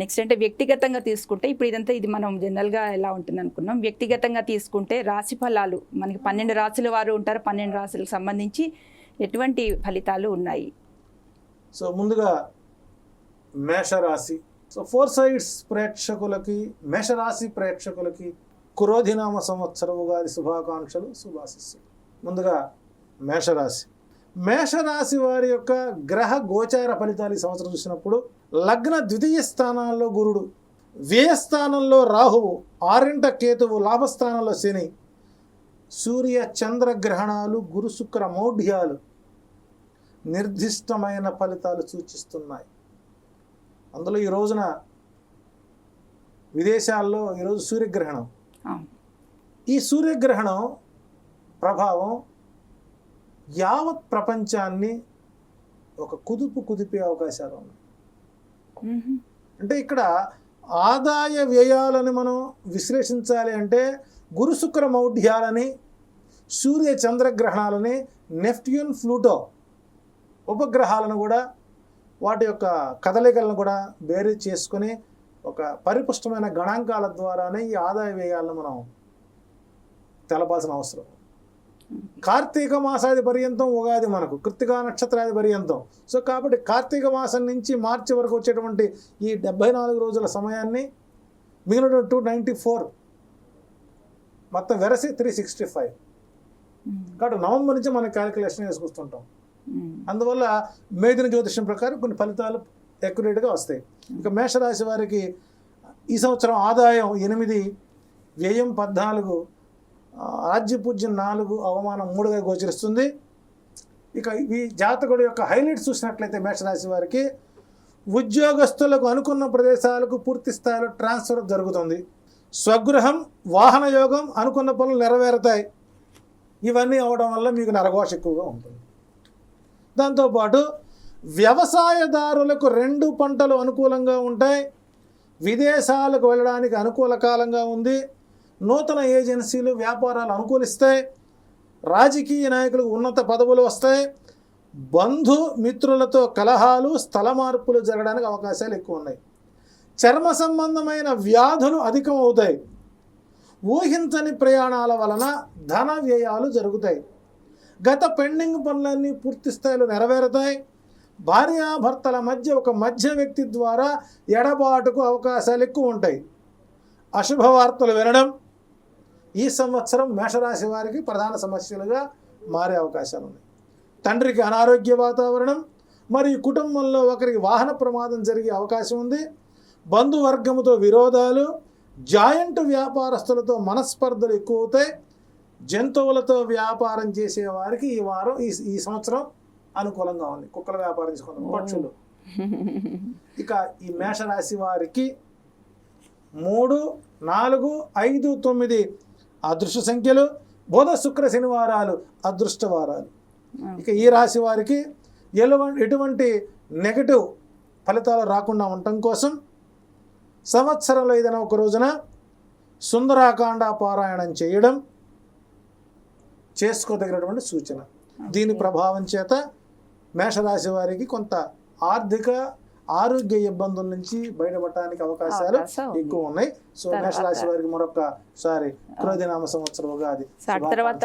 Next అంటే వ్యక్తిగతంగా తీసుకుంటే ఇప్పుడు ఇదంతా ఇది మనం జనరల్గా ఎలా ఉంటుంది అనుకున్నాం వ్యక్తిగతంగా తీసుకుంటే రాశి ఫలాలు మనకి పన్నెండు రాశుల వారు ఉంటారు. పన్నెండు రాశులకు సంబంధించి ఎటువంటి ఫలితాలు ఉన్నాయి? సో ముందుగా మేషరాశి. సో ఫోర్ సైడ్స్ ప్రేక్షకులకి మేషరాశి ప్రేక్షకులకి కురోధినామ సంవత్సరం ఉగాది శుభాకాంక్షలు శుభాశిస్సులు. ముందుగా మేషరాశి. మేషరాశి వారి యొక్క గ్రహ గోచార ఫలితాలు ఈ సంవత్సరం చూసినప్పుడు లగ్న ద్వితీయ స్థానాల్లో గురుడు వ్యయ స్థానంలో రాహువు ఆరింట కేతువు లాభస్థానంలో శని సూర్య చంద్ర గ్రహణాలు గురు శుక్ర మౌఢ్యాలు నిర్దిష్టమైన ఫలితాలు సూచిస్తున్నాయి అందులో ఈ రోజున విదేశాల్లో ఈరోజు సూర్యగ్రహణం. ఈ సూర్యగ్రహణం ప్రభావం యావత్ ప్రపంచాన్ని ఒక కుదుపు కుదిపే అవకాశాలు ఉన్నాయి. అంటే ఇక్కడ ఆదాయ వ్యయాలను మనం విశ్లేషించాలి అంటే గురు శుక్ర మౌఢ్యాలని సూర్య చంద్రగ్రహణాలని నెప్ట్యూన్ ఫ్లూటో ఉపగ్రహాలను కూడా వాటి యొక్క కదలికలను కూడా బేరీ చేసుకొని ఒక పరిపుష్టమైన గణాంకాల ద్వారానే ఈ ఆదాయ వ్యయాలను మనం తెలపాల్సిన అవసరం. కార్తీక మాసాది పర్యంతం ఉగాది మనకు కృత్తికా నక్షత్రాది పర్యంతం సో కాబట్టి కార్తీక మాసం నుంచి మార్చి వరకు వచ్చేటువంటి ఈ డెబ్బై నాలుగు రోజుల సమయాన్ని మిగిలిన టూ నైంటీ ఫోర్ మొత్తం వెరసి త్రీ సిక్స్టీ ఫైవ్. కాబట్టి నవంబర్ నుంచి మనం క్యాలిక్యులేషన్ వేసుకొస్తుంటాం మ్మ్. అందువల్ల మేదిన జ్యోతిషం ప్రకారం కొన్ని ఫలితాలు అక్యురేట్గా వస్తాయి ఇక మేషరాశి వారికి ఈ సంవత్సరం ఆదాయం ఎనిమిది వ్యయం పద్నాలుగు రాజ్యపూజ్యం నాలుగు అవమానం మూడుగా గోచరిస్తుంది. ఇక ఈ జాతకుడు యొక్క హైలైట్స్ చూసినట్లయితే మేషరాశి వారికి ఉద్యోగస్తులకు అనుకున్న ప్రదేశాలకు పూర్తి స్థాయిలో ట్రాన్స్ఫర్ జరుగుతుంది. స్వగృహం వాహన యోగం అనుకున్న పనులు నెరవేరుతాయి. ఇవన్నీ అవడం వల్ల మీకు నరఘోష ఎక్కువగా ఉంటుంది. దాంతోపాటు వ్యవసాయదారులకు రెండు పంటలు అనుకూలంగా ఉంటాయి. విదేశాలకు వెళ్ళడానికి అనుకూల కాలంగా ఉంది. నూతన ఏజెన్సీలు వ్యాపారాలు అనుకూలిస్తాయి రాజకీయ నాయకులకు ఉన్నత పదవులు వస్తాయి బంధు మిత్రులతో కలహాలు స్థల మార్పులు జరగడానికి అవకాశాలు ఎక్కువ ఉన్నాయి. చర్మ సంబంధమైన వ్యాధులు అధికం అవుతాయి. ఊహించని ప్రయాణాల వలన ధన వ్యయాలు జరుగుతాయి. గత పెండింగ్ పనులన్నీ పూర్తి స్థాయిలో నెరవేరుతాయి. భార్యాభర్తల మధ్య ఒక మధ్య వ్యక్తి ద్వారా ఎడబాటుకు అవకాశాలు ఎక్కువ ఉంటాయి. అశుభ వార్తలు వినడం ఈ సంవత్సరం మేషరాశి వారికి ప్రధాన సమస్యలుగా మారే అవకాశాలు ఉన్నాయి. తండ్రికి అనారోగ్య వాతావరణం మరియు కుటుంబంలో ఒకరికి వాహన ప్రమాదం జరిగే అవకాశం ఉంది. బంధువర్గముతో విరోధాలు జాయింట్ వ్యాపారస్తులతో మనస్పర్ధలు ఎక్కువ అవుతాయి జంతువులతో వ్యాపారం చేసే వారికి ఈ వారం ఈ ఈ సంవత్సరం అనుకూలంగా ఉంది. కుక్కల వ్యాపారం చేసుకుందాం పక్షులు. ఇక ఈ మేషరాశి వారికి మూడు నాలుగు ఐదు తొమ్మిది అదృష్ట సంఖ్యలు బుధ శుక్ర శనివారాలు అదృష్ట వారాలు. ఇక ఈ రాశి వారికి ఎలువ ఎటువంటి నెగటివ్ ఫలితాలు రాకుండా ఉండటం కోసం సంవత్సరంలో ఏదైనా ఒక రోజున సుందరాకాండ పారాయణం చేయడం చేసుకోదగినటువంటి సూచన. దీని ప్రభావం చేత మేషరాశి వారికి కొంత ఆర్థిక ఆరోగ్య ఇబ్బందుల నుంచి బయటపడటానికి అవకాశాలు. ఎక్కువ ఉన్నాయి సో మేషరాశి వారికి మరొకసారి క్రోధినామ సంవత్సరం ఉగాది తర్వాత.